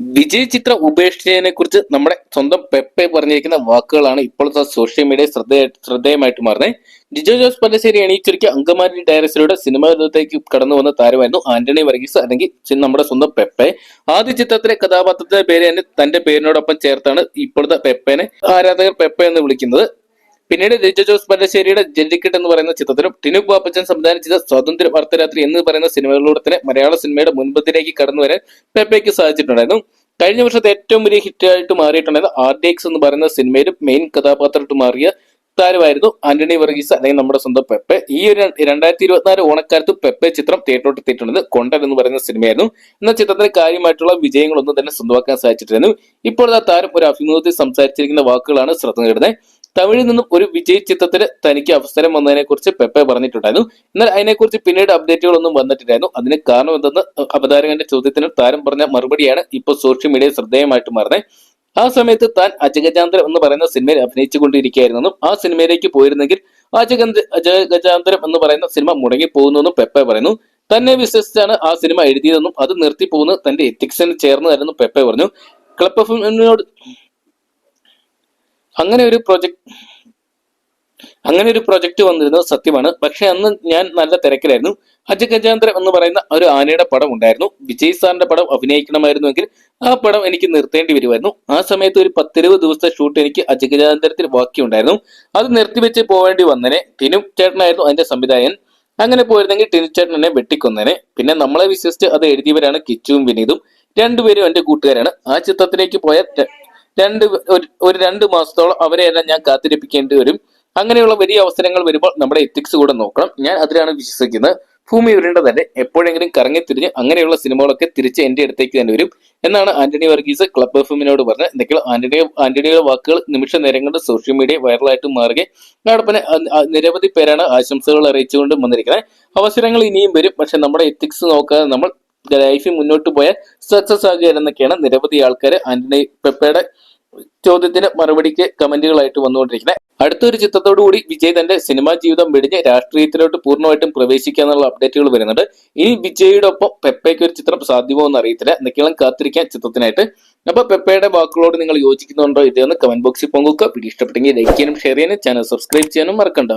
വിജയ് ചിത്ര ഉപേക്ഷിച്ചതിനെ കുറിച്ച് നമ്മുടെ സ്വന്തം പെപ്പെ പറഞ്ഞിരിക്കുന്ന വാക്കുകളാണ് ഇപ്പോഴത്തെ സോഷ്യൽ മീഡിയ ശ്രദ്ധേയ ശ്രദ്ധേയമായിട്ട് മാറുന്നത് ജിജോ ജോസ് പല്ലശ്ശേരി എണീച്ചൊരുക്കിയ അങ്കമാലി ഡയറക്ടറുടെ സിനിമാ ലോകത്തേക്ക് കടന്നു വന്ന താരമായിരുന്നു ആന്റണി വർഗീസ് അല്ലെങ്കിൽ നമ്മുടെ സ്വന്തം പെപ്പെ. ആദ്യ ചിത്രത്തിലെ കഥാപാത്രത്തിന്റെ പേര് തന്നെ തന്റെ പേരിനോടൊപ്പം ചേർത്താണ് ഇപ്പോഴത്തെ പെപ്പനെ ആരാധകർ പെപ്പെ എന്ന് വിളിക്കുന്നത്. പിന്നീട് ലിജോ ജോസ് പല്ലശ്ശേരിയുടെ ജെല്ലിക്കെട്ട് എന്ന് പറയുന്ന ചിത്രത്തിലും ടിനു പാപ്പച്ചൻ സംവിധാനം ചെയ്ത സ്വാതന്ത്ര്യ അർദ്ധരാത്രി എന്ന് പറയുന്ന സിനിമകളിലൂടെ തന്നെ മലയാള സിനിമയുടെ മുൻപത്തിലേക്ക് കടന്നു വരാൻ പെപ്പയ്ക്ക് സാധിച്ചിട്ടുണ്ടായിരുന്നു. കഴിഞ്ഞ വർഷത്തെ ഏറ്റവും വലിയ ഹിറ്റായിട്ട് മാറിയിട്ടുണ്ടായിരുന്ന ആർ ഡി എക്സ് എന്ന് പറയുന്ന സിനിമയിലും മെയിൻ കഥാപാത്രമായിട്ട് മാറിയ താരമായിരുന്നു ആന്റണി വർഗീസ് അല്ലെങ്കിൽ നമ്മുടെ സ്വന്തം പെപ്പെ. ഈ ഒരു രണ്ടായിരത്തി ഇരുപത്തിനാല് ഓണക്കാലത്ത് പെപ്പെ ചിത്രം തിയേറ്ററോട്ട് എത്തിയിട്ടുള്ളത് കൊണ്ടൻ എന്ന് പറയുന്ന സിനിമയായിരുന്നു. എന്ന ചിത്രത്തിന് കാര്യമായിട്ടുള്ള വിജയങ്ങളൊന്നും തന്നെ സ്വന്തമാക്കാൻ സാധിച്ചിട്ടിരുന്നു ഇപ്പോഴത്തെ താരം ഒരു അഭിമുഖത്തിൽ സംസാരിച്ചിരിക്കുന്ന വാക്കുകളാണ് ശ്രദ്ധ നേടുന്നത്. തമിഴിൽ നിന്നും ഒരു വിജയ് ചിത്രത്തിന് തനിക്ക് അവസരം വന്നതിനെ കുറിച്ച് പെപ്പെ പറഞ്ഞിട്ടുണ്ടായിരുന്നു. എന്നാൽ അതിനെക്കുറിച്ച് പിന്നീട് അപ്ഡേറ്റുകളൊന്നും വന്നിട്ടില്ലായിരുന്നു. അതിന് കാരണം എന്തെന്ന് അവതാരകന്റെ ചോദ്യത്തിന് താരം പറഞ്ഞ മറുപടിയാണ് ഇപ്പോൾ സോഷ്യൽ മീഡിയ ശ്രദ്ധേയമായിട്ട് മാറുന്നത്. ആ സമയത്ത് താൻ അജഗജാന്തരം എന്ന് പറയുന്ന സിനിമയിൽ അഭിനയിച്ചുകൊണ്ടിരിക്കുകയായിരുന്നെന്നും ആ സിനിമയിലേക്ക് പോയിരുന്നെങ്കിൽ അജഗന്ത അജഗജാന്തരം എന്ന് പറയുന്ന സിനിമ മുടങ്ങി പോകുന്നെന്നും പെപ്പെ പറയുന്നു. തന്നെ വിശ്വസിച്ചാണ് ആ സിനിമ എഴുതിയതെന്നും അത് നിർത്തി പോകുന്നത് തന്റെ എത്തിക്സിന് ചേർന്നതായിരുന്നു പെപ്പെ പറഞ്ഞു. ക്ലബ് എഫ് അങ്ങനെ ഒരു പ്രൊജക്ട് അങ്ങനെ ഒരു പ്രൊജക്ട് വന്നിരുന്നത് സത്യമാണ്. പക്ഷെ അന്ന് ഞാൻ നല്ല തിരക്കിലായിരുന്നു. അജഗജാന്തരം എന്ന് പറയുന്ന ഒരു ആനയുടെ പടം ഉണ്ടായിരുന്നു. വിജയ് സാറിന്റെ പടം അഭിനയിക്കണമായിരുന്നുവെങ്കിൽ ആ പടം എനിക്ക് നിർത്തേണ്ടി വരുമായിരുന്നു. ആ സമയത്ത് ഒരു പത്തിരുപത് ദിവസത്തെ ഷൂട്ട് എനിക്ക് ബാക്കി ബാക്കിയുണ്ടായിരുന്നു. അത് നിർത്തിവെച്ച് പോവേണ്ടി വന്നനെ. ടിനു ചേട്ടനായിരുന്നു അതിന്റെ സംവിധായകൻ. അങ്ങനെ പോയിരുന്നെങ്കിൽ ടിനു ചേട്ടൻ എന്നെ വെട്ടിക്കൊന്നേനെ. പിന്നെ നമ്മളെ വിശ്വസിച്ച് അത് എഴുതിയവരാണ് കിച്ചുവും വിനീതും. രണ്ടുപേരും എന്റെ കൂട്ടുകാരാണ്. ആ ചിത്രത്തിലേക്ക് പോയ രണ്ട് ഒരു- രണ്ട് മാസത്തോളം അവരെയെല്ലാം ഞാൻ കാത്തിരിപ്പിക്കേണ്ടി വരും. അങ്ങനെയുള്ള വലിയ അവസരങ്ങൾ വരുമ്പോൾ നമ്മുടെ എത്തിക്സ് കൂടെ നോക്കണം. ഞാൻ അതിലാണ് വിശ്വസിക്കുന്നത്. ഭൂമി ഉരുണ്ടതല്ലേ എപ്പോഴെങ്കിലും കറങ്ങി കറങ്ങിത്തിരിഞ്ഞ് അങ്ങനെയുള്ള സിനിമകളൊക്കെ തിരിച്ച് എന്റെ അടുത്തേക്ക് തന്നെ വരും എന്നാണ് ആന്റണി വർഗീസ് ക്ലബ് എഫിനോട് പറഞ്ഞത്. എന്തെങ്കിലും ആന്റണിയോ ആന്റണിയുടെ വാക്കുകൾ നിമിഷ നേരം കൊണ്ട് സോഷ്യൽ മീഡിയ വൈറലായിട്ട് മാറുകയും അതോടൊപ്പം നിരവധി പേരാണ് ആശംസകൾ അറിയിച്ചുകൊണ്ട് വന്നിരിക്കുന്നത്. അവസരങ്ങൾ ഇനിയും വരും. പക്ഷെ നമ്മുടെ എത്തിക്സ് നോക്കാതെ നമ്മൾ ലൈഫിൽ മുന്നോട്ട് പോയാൽ സക്സസ് ആകുക എന്നൊക്കെയാണ് നിരവധി ആൾക്കാർ ആന്റണി പെപ്പയുടെ ചോദ്യത്തിന് മറുപടിക്ക് കമന്റുകളായിട്ട് വന്നുകൊണ്ടിരിക്കുന്നത്. അടുത്തൊരു ചിത്രത്തോടു കൂടി വിജയ് തന്റെ സിനിമാ ജീവിതം വെടിഞ്ഞ് രാഷ്ട്രീയത്തിലോട്ട് പൂർണമായിട്ടും പ്രവേശിക്കുക എന്നുള്ള അപ്ഡേറ്റുകൾ വരുന്നുണ്ട്. ഇനി വിജയുടെ ഒപ്പം പെപ്പയ്ക്ക് ഒരു ചിത്രം സാധ്യമോ എന്ന് അറിയത്തില്ല. എന്തൊക്കെയാണ് കാത്തിരിക്കാൻ ചിത്രത്തിനായിട്ട്. അപ്പൊ പെപ്പയുടെ വാക്കുകളോട് നിങ്ങൾ യോജിക്കുന്നുണ്ടോ ഇതെന്ന് കമന്റ് ബോക്സിൽ പങ്കുവെക്കുക. വീഡിയോ ഇഷ്ടപ്പെട്ടെങ്കിൽ ലൈക്ക് ചെയ്യാനും ഷെയർ ചെയ്യാനും ചാനൽ സബ്സ്ക്രൈബ് ചെയ്യാനും മറക്കണ്ട.